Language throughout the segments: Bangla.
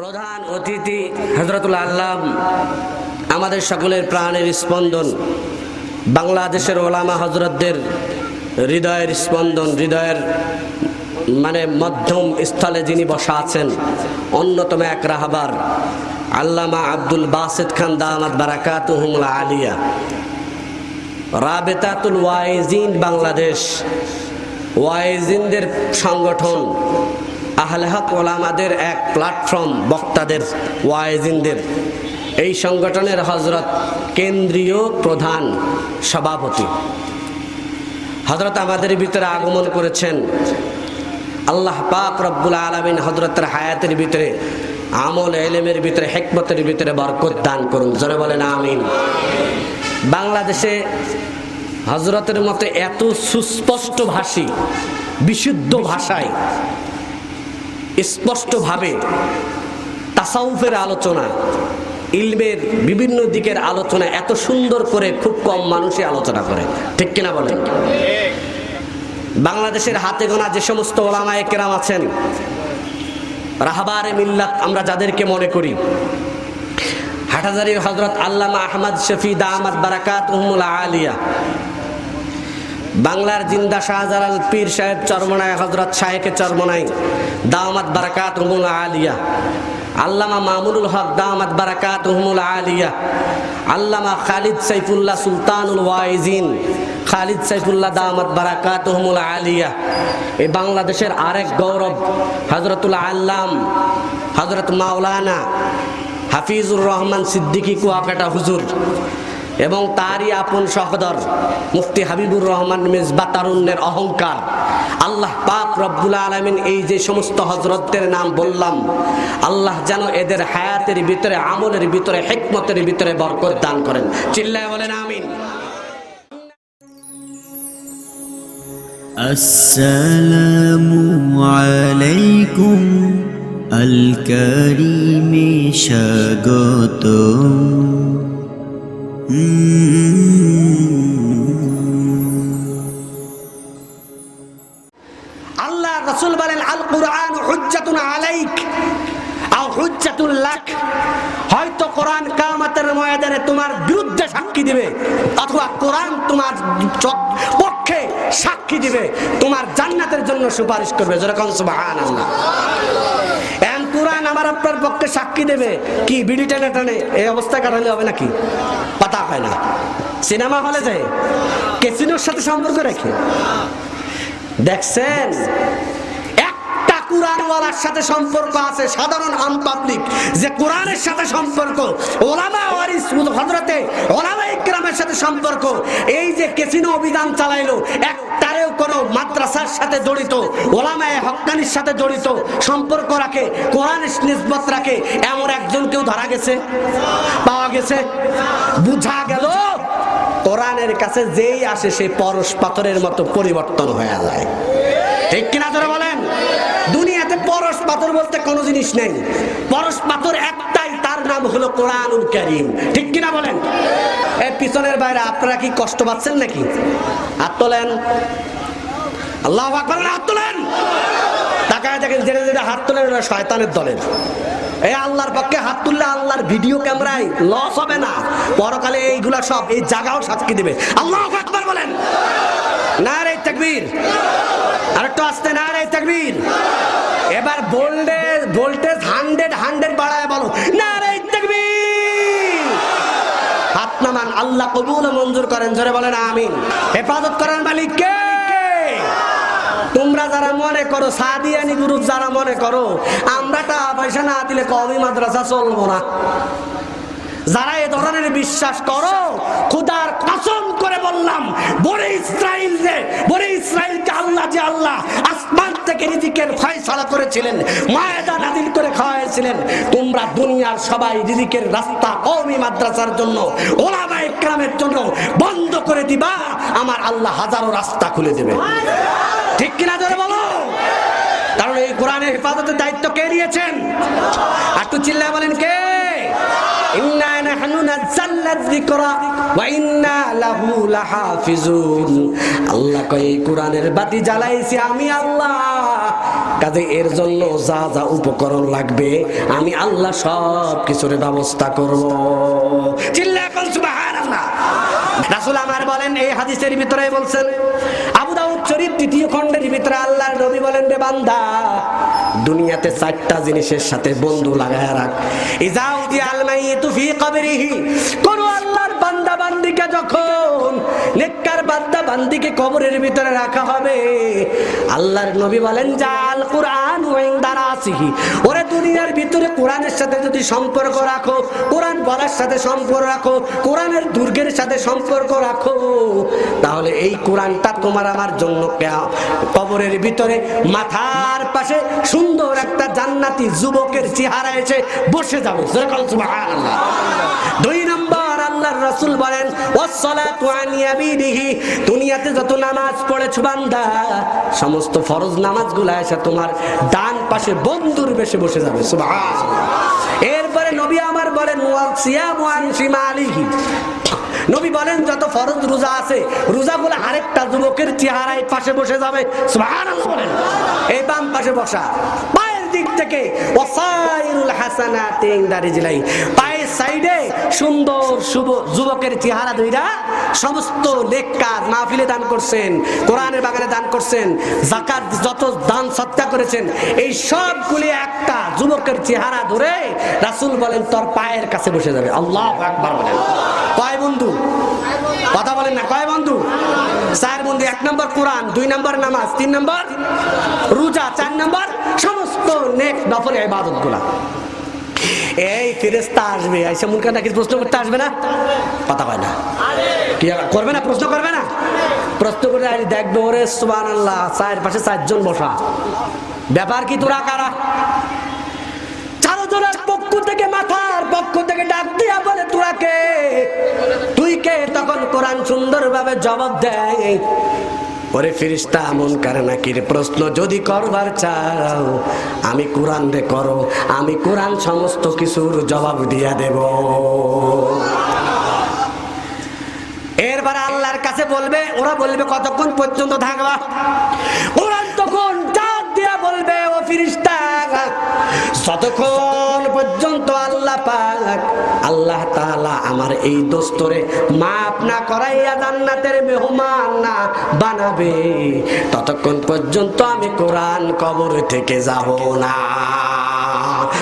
প্রধান অতিথি হজরতুল আল্লাহ আমাদের সকলের প্রাণের স্পন্দন, বাংলাদেশের ওলামা হজরতদের হৃদয়ের স্পন্দন, হৃদয়ের মানে মধ্যম স্থলে যিনি বসা আছেন, অন্যতম এক রাহাবার, আল্লামা আব্দুল বাসেদ খান দামাত বারাকাত আলিয়া। রাবেতাতুল ওয়াইজিন বাংলাদেশ, ওয়াইজিনদের সংগঠন আহলে হক ওলামাদের এক প্ল্যাটফর্ম বক্তাদের, ওয়াইজিনদের। এই সংগঠনের হজরত কেন্দ্রীয় প্রধান সভাপতি। হজরত আমাদের ভিতরে আগমন করেছেন। আল্লাহ পাক রব্বুল আলমিন হজরতের হায়াতের ভিতরে, আমল এলেমের ভিতরে, হেকমতের ভিতরে বরকত দান করুন। জোরে বলেন, আমিন। বাংলাদেশে হজরতের মতো এত সুস্পষ্ট ভাষী, বিশুদ্ধ ভাষায় স্পষ্টভাবে তাসাউফের আলোচনা, ইলমের বিভিন্ন দিকের আলোচনা এত সুন্দর করে খুব কম মানুষই আলোচনা করে। ঠিক কিনা বলেন? বাংলাদেশের হাতে গোনা যে সমস্ত ওলামায়ে কেরাম আছেন, রাহাবারে মিল্লাত আমরা যাদেরকে মনে করি হাটাজারি হজরত আল্লামা আহমদ শফি দামাদ বারাকাত আলিয়া বাংলার জিন্দা শাহজালাল পীর সাহেব চরমনায় হজরত শাহেকে চরমনাই দামাত বারাকাত উহমুল আলিয়া। আল্লামা মামুনুল হক দামাত বারাকাত উহমুল আলিয়া। আল্লামা খালিদ সাইফুল্লাহ সুলতানুল ওয়াইজিন, খালিদ সাইফুল্লাহ দামাত বারাকাত উহমুল আলিয়া। এই বাংলাদেশের আরেক গৌরব হজরতুল আল্লাম হজরত মাওলানা হাফিজুর রহমান সিদ্দিকী কুয়াকাটা হুজুর। এবং তারই আপন সহদর মুফতি হাবিবুর রহমান মেজবা তারুণ্যের অহংকার। আল্লাহ পাক রব্বুল আলমিন এই যে সমস্ত হজরতদের নাম বললাম, আল্লাহ যেন এদের হায়াতের ভিতরে, আমলের ভিতরে, হেকমতের ভিতরে বরকত দান করেন। চিল্লায় বলেন আমিন। আসসালামু আলাইকুম আল করিমে আল্লাহ রসুল বলেন আল কুরআন হুজ্জাতুন আলাইক আও হুজ্জাতুল লাক। হয়তো কোরআন কামাতের ময়দানে তোমার বিরুদ্ধে সাক্ষী দিবে, অথবা কোরআন তোমার পক্ষে সাক্ষী দিবে, তোমার জান্নাতের জন্য সুপারিশ করবে। যেরকম কোরআন আমার আপনার পক্ষে সাক্ষী দেবে, কি বিড়ি টেনে টানে, এই অবস্থা কাটালে হবে নাকি? পাতা হয় না। সিনেমা হলে যায় কেসিনোর সাথে সম্পর্ক রেখে। দেখছেন? সাথে সম্পর্ক আছে, সাধারণ যে সাথে সম্পর্ক সাথে সম্পর্ক। এই যে কেসিনো অভিযান চালাইলো একটারেও কোনো মাদ্রাসার সাথে জড়িত, ওলামায়ে হক্কানির সাথে জড়িত, সম্পর্ক রাখে, কোরআনের নিসবত রাখে, এমন একজন কেউ ধরা গেছে? পাওয়া গেছে? বুঝা গেল? কোরআনের কাছে যেই আসে সে পরশ পাথরের মতো পরিবর্তন হয়ে যায়। ঠিক কিনা ধরে বলেন? দুনিয়াতে পরশ পাথর বলতে কোনো জিনিস নেই। পরশ পাথর একটাই, তার নাম হলো কোরআনুল করিম। ঠিক কিনা বলেন? এই পিছনের বাইরে আপনারা কি কষ্ট পাচ্ছেন নাকি? হাত তোলেন। আল্লাহ আকবার হাত তোলেন। তাকায় দেখেন যেটা যেটা হাত তোলেন শয়তানের দলের। এই আল্লাহর পক্ষে হাত তুললে আল্লাহর ভিডিও ক্যামেরায় লস হবে না। পরকালে এইগুলা সব, এই জায়গাও সাক্ষী দেবে। আল্লাহ আকবার বলেন। না রে তাকবীর। আরেকটু আসতে না রে তাকবীর। এবার ভোল্টেজ ভোল্টেজ হান্ড্রেড হান্ড্রেড বাড়ায় বলো। না রে তাকবীর। হাত নামান, আল্লাহ কবুল মঞ্জুর করেন, জোরে বলেন, আমিন। হেফাজত করেন মালিক কে তোমরা যারা মনে করো, সাদিয়ানি গ্রুপ যারা মনে করো, আমরা টাকা পয়সা না দিলে কবি মাদ্রাসা চলবো না। যারা এ ধরনের বিশ্বাস করো, খুদার কসম করে বললাম বড়ে ইসরাইল যে বড়ে ইসরাইলকে আল্লাহ যে আল্লাহ আসমান থেকে রিজিকের ফয়সালা করেছিলেন মায়েদা নাদিল করে খাওয়াইছিলেন, তোমরা দুনিয়ার সবাই রিজিকের রাস্তা কওমি মাদ্রাসার জন্য, ওলামা ইকরামের জন্য বন্ধ করে দিবা, আমার আল্লাহ হাজারো রাস্তা খুলে দেবে। ঠিক কিনা ধরে বলো? কারণ এই কোরআনের হেফাজতের দায়িত্ব কে নিয়েছেন? আর একটু চিল্লায় বলেন কে? আমি আল্লাহ। কাজে এর জন্য যা যা উপকরণ লাগবে, আমি আল্লাহ সব কিছুর ব্যবস্থা করব। চিল্লা রাসূল আমার বলেন, এই হাদিসের ভিতরে বলছেন, আবু দাউদ শরীফ তৃতীয় খণ্ডের ভিতরে আল্লাহর নবী বলেন, রে বান্দা, দুনিয়াতে চারটা জিনিসের সাথে বন্ধু লাগায় রাখ। ইজাউদি আলমাইতু ফি কবরিহি। কোন আল্লাহর বান্দা বান্দিকে যখন বান্দা বান্দিকে কবরের ভিতরে রাখা হবে। আল্লাহর নবী বলেন জাল কুরআন ওরে দুনিয়ার ভিতরে কোরআনের সাথে যদি সম্পর্ক রাখো, কোরআন বলার সাথে সম্পর্ক রাখো, কোরআনের দুর্গের সাথে সম্পর্ক রাখো, তাহলে এই কোরআনটা তোমার আমার জন্য কবরের ভিতরে মাথার পাশে সুন্দর একটা জান্নাতি যুবকের চেহারা এসে বসে যাবে। দুই নম্বর রাসূল বলেন দুনিয়াতে যত নামাজ পড়েছ বান্দা, সমস্ত ফরজ নামাজগুলো এসে তোমার ডান পাশে বন্ধুর বেশে বসে যাবে। এরপরে নবী আমার বলেন নবী বলেন, যত ফরজ রোজা আছে রোজা রোজাগুলো আরেকটা যুবকের চেহারায় পাশে বসে যাবে। এই বাম পাশে বসা। দিক থেকে ওয়াসাইরুল হাসানাতি ইনদা রিজলাই পায়ের সাইডে সুন্দর শুভ যুবকের চেহারা দুইরা সমস্ত নেক কাজ মাহফিলে দান করছেন, কোরআনের বাগানে দান করছেন, জাকাত যত দান সত্যা করেছেন, এই সবগুলি একটা যুবকের চেহারা ধরে রাসূল বলেন, তোর পায়ের কাছে বসে যাবে। আল্লাহ আকবার বলেন। কয় বন্ধু? কথা বলেন না, কয় বন্ধু? চার বন্ধু, এক নম্বর কোরআন, দুই নম্বর নামাজ, তিন নম্বর রোজা, চার নম্বর সমস্ত নেক নফল ইবাদতগুলা এই ফেরেস্তা আসবে, আইসা মুনকার নাকি প্রশ্ন করতে আসবে না? কথা কয় না। কি করবে না, প্রশ্ন করবে না? প্রশ্ন করে আই দেখবে ওরে সুবান আল্লাহ চায়ের পাশে চারজন বসা। ব্যাপার কি তোরা কারা? চারজনের পক্ষ থেকে মাথার পক্ষ থেকে ডাক তখন কোরআন সুন্দরভাবে জবাব দেয়। ওরে ফিরিস্তা এমন কারে নাকির প্রশ্ন যদি করবার চাও, আমি কোরআন রে করো, আমি কোরআন সমস্ত কিছুর জবাব দিয়া দেব। এরপরে আল্লাহর কাছে বলবে, ওরা বলবে, কতক্ষণ পর্যন্ত থাকবা? কোরআন তখন ডাক দিয়া বলবে, ও ফিরিস্তা যতক্ষণ পর্যন্ত আল্লাহ পাক, আল্লাহ তাআলা আমার এই দোস্তরে মাপ না করাইয়া জান্নাতের মেহমান না বানাবে। ততক্ষণ পর্যন্ত আমি কোরআন কবর থেকে যাব না।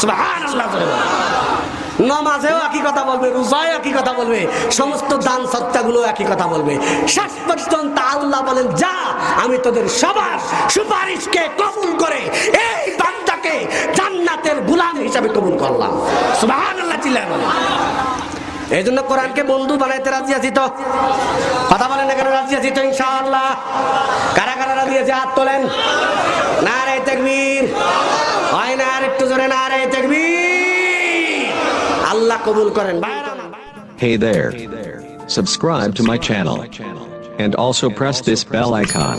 সুবহানাল্লাহ নমাজেও একই কথা বলবে রোজায় একই কথা বলবে, সমস্ত দান সত্তাগুলো একই কথা বলবে। শেষ পর্যন্ত আল্লাহ বলেন, যা, আমি তোদের সবার সুপারিশকে কবুল করে এই বান্দাকে জান্নাতের গুলাম হিসাবে কবুল করলাম চিল্লায় এই জন্য কোরআনকে বন্ধু বানাইতে রাজি আছি তো কথা বলেন না কেন রাজি আছি তো ইনশাআল্লাহ কারা কারা রাজি আছে হাত তোলেন না রে তেকবীর হয় না আর একটু জোরে না রে তেকবীর আল্লাহ কবুল করেন। Hey there. Subscribe to my channel. And also press this bell icon.